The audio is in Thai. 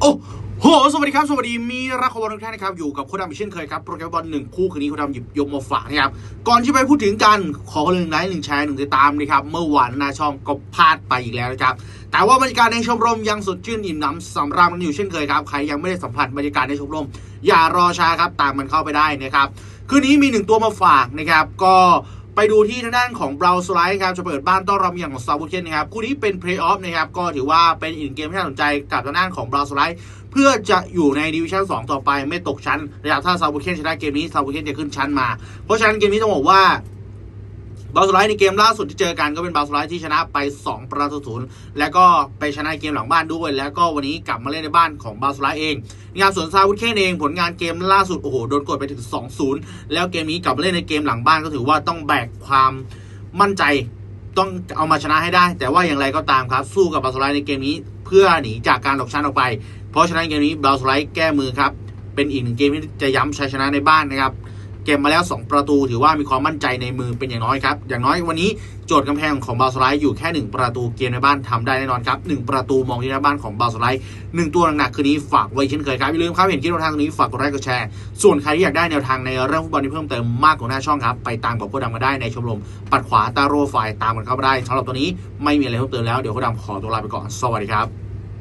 โอ้โห สวัสดีครับ สวัสดี มีรักของบอลทุกท่านนะครับ อยู่กับโคดำอีกเช่นเคยครับ โปรแกรมบอลหนึ่งคู่คืนนี้โคดำหยิบยกมาฝากนะครับ ก่อนที่ไปพูดถึงกัน ขอคนหนึ่งไลค์หนึ่งแชร์หนึ่งติดตามนะครับ เมื่อวานหน้าช่องก็พลาดไปอีกแล้วนะครับ แต่ว่าบรรยากาศในชมรมยังสดชื่นอิ่มหนำสำราญกันอยู่เช่นเคยครับ ใครยังไม่ได้สัมผัสบรรยากาศในชมรม อย่ารอช้าครับ ตามมันเข้าไปได้นะครับ คืนนี้มีหนึ่งตัวมาฝากนะครับ ก็ ไปดูที่ทางด้านของเบราสไลท์ครับจะเปิดบ้านต้อนรับอย่างของซาบูเคนนะครับคู่นี้เป็นเพลย์ออฟนะครับก็ถือว่าเป็นอีกเกมที่น่าสนใจกับทางด้านของเบราสไลท์เพื่อจะอยู่ในดิวิชั่น2 ต่อไปไม่ตกชั้นนะครับถ้าซาบูเคนชนะเกมนี้ซาบูเคนจะขึ้นชั้นมา เพราะฉะนั้นเกมนี้ต้องบอกว่า บาสไลท์ในเกมล่าสุดที่เจอกันก็เป็นบาสไลท์ที่ชนะไป 2 ประตูศูนย์แล้วก็ไปชนะเกมหลังบ้านด้วย แล้วก็วันนี้กลับมาเล่นในบ้านของบาสไลท์เองงานสวนซาวุธเคนเองผลงานเกมล่าสุดโอ้โหโดนกดไปถึง 2-0 แล้วเกมนี้กลับมาเล่นในเกมหลังบ้านก็ถือว่าต้องแบกความมั่นใจต้องเอามาชนะให้ได้ แต่ว่าอย่างไรก็ตามครับ สู้กับบาสไลท์ในเกมนี้เพื่อหนีจากการตกชั้นออกไป เพราะฉะนั้นเกมนี้บาสไลท์แก้มือครับเป็นอีกหนึ่งเกมที่จะย้ำชัยชนะในบ้านนะครับ เก็บมาแล้ว 2 ประตูถือว่ามีความมั่นใจในมือเป็นอย่างน้อยครับ อย่างน้อยวันนี้โจทย์กำแพงของบาสไลท์อยู่แค่ 1 ประตูเกมในบ้านทำได้แน่นอนครับ1ประตูมองที่หน้าบ้านของบาสไลท์1ตัวหนักๆคืนนี้ฝากไว้เช่นเคยครับอย่าลืมครับเห็นคลิปแนวทางตรงนี้ฝากกดไลค์กดแชร์ส่วนใครที่อยากได้แนวทางในเรื่องฟุตบอลที่เพิ่มเติมมากกว่าหน้าช่องครับไปตามกับโคดำมาได้ในชมรมปัดขวาตาโรไฟล์ตามกันเข้ามาได้สำหรับตัวนี้ไม่มีอะไรเพิ่มเติมแล้วเดี๋ยวโคดำขอตัวลาไปก่อนสวัสดีครับ